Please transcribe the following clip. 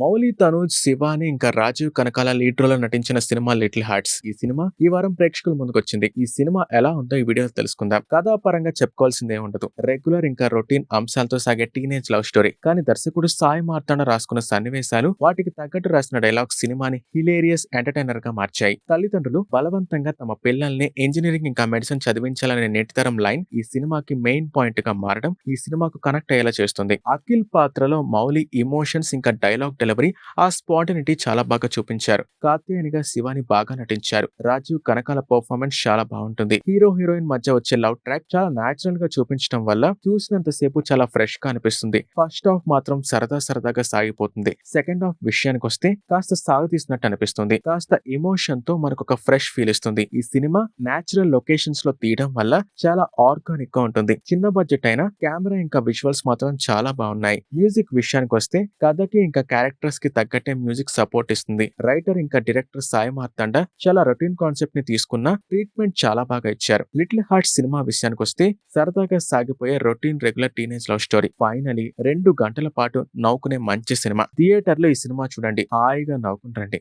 మౌలి తనూజ్ శివాని ఇంకా రాజీవ్ కనకాల లీడ్ నటించిన cinema little hearts. ఈ సినిమా ఈ వారం ప్రేక్షకుల ముందుకొచ్చింది. ఈ సినిమా ఎలా ఉందో ఈ వీడియోలో తెలుసుకుందాం. కథాపరంగా చెప్పుకోవాల్సిందే ఉండదు. రెగ్యులర్ ఇంకా రొటీన్ అంశాలతో సాగే టీనేజ్ లవ్ స్టోరీ. కానీ దర్శకుడు సాయి మార్తాండ రాసుకున్న సన్నివేశాలు వాటికి తగ్గట్టు రాసిన డైలాగ్ సినిమాని హిలేరియస్ ఎంటర్టైనర్గా మార్చాయి. తల్లిదండ్రులు బలవంతంగా తమ పిల్లల్ని ఇంజనీరింగ్ ఇంకా మెడిసిన్ చదివించాలనే నేటితరం లైన్ ఈ సినిమాకి మెయిన్ పాయింట్గా మారడం ఈ సినిమాకు కనెక్ట్ అయ్యేలా చేస్తుంది. అఖిల్ పాత్రలో మౌలి ఇమోషన్స్ ఇంకా డైలాగ్ డెలివరీ ఆ స్పాంటినిటీ చాలా బాగా చూపించారు. కార్తీయనిగా శివాని బాగా నటించారు. రాజీవ్ కనకాల పర్ఫార్మెన్స్ చాలా బాగుంటుంది. హీరో హీరోయిన్ మధ్య వచ్చే లవ్ ట్రాక్ చాలా నాచురల్గా చూపించడం వల్ల చూసినంత సేపు చాలా ఫ్రెష్గా అనిపిస్తుంది. ఫస్ట్ హాఫ్ మాత్రం సరదా సరదాగా సాగిపోతుంది. సెకండ్ హాఫ్ విషయానికి వస్తే కాస్త సాగతీసినట్టు అనిపిస్తుంది. కాస్త ఎమోషన్తో మనకు ఒక ఫ్రెష్ ఫీల్ ఇస్తుంది. ఈ సినిమా నేచురల్ లొకేషన్స్లో తీయడం వల్ల చాలా ఆర్గానిక్గా ఉంటుంది. చిన్న బడ్జెట్ అయినా కెమెరా ఇంకా విజువల్స్ మాత్రం చాలా బాగున్నాయి. మ్యూజిక్ విషయానికి వస్తే కథకి ఇంకా క్యారెక్టర్ క్యారెక్టర్స్కి తగ్గట్టే మ్యూజిక్ సపోర్ట్ ఇస్తుంది. రైటర్ ఇంకా డైరెక్టర్ సాయి మార్తాండ చాలా రొటీన్ కాన్సెప్ట్ని తీసుకున్న ట్రీట్మెంట్ చాలా బాగా ఇచ్చారు. లిటిల్ హార్ట్ సినిమా విషయానికి వస్తే సరదాగా సాగిపోయే routine regular teenage love story finally రెండు గంటల పాటు నవ్వుకునే మంచి సినిమా. థియేటర్లో ఈ సినిమా చూడండి. హాయిగా నవ్వుకుంటండి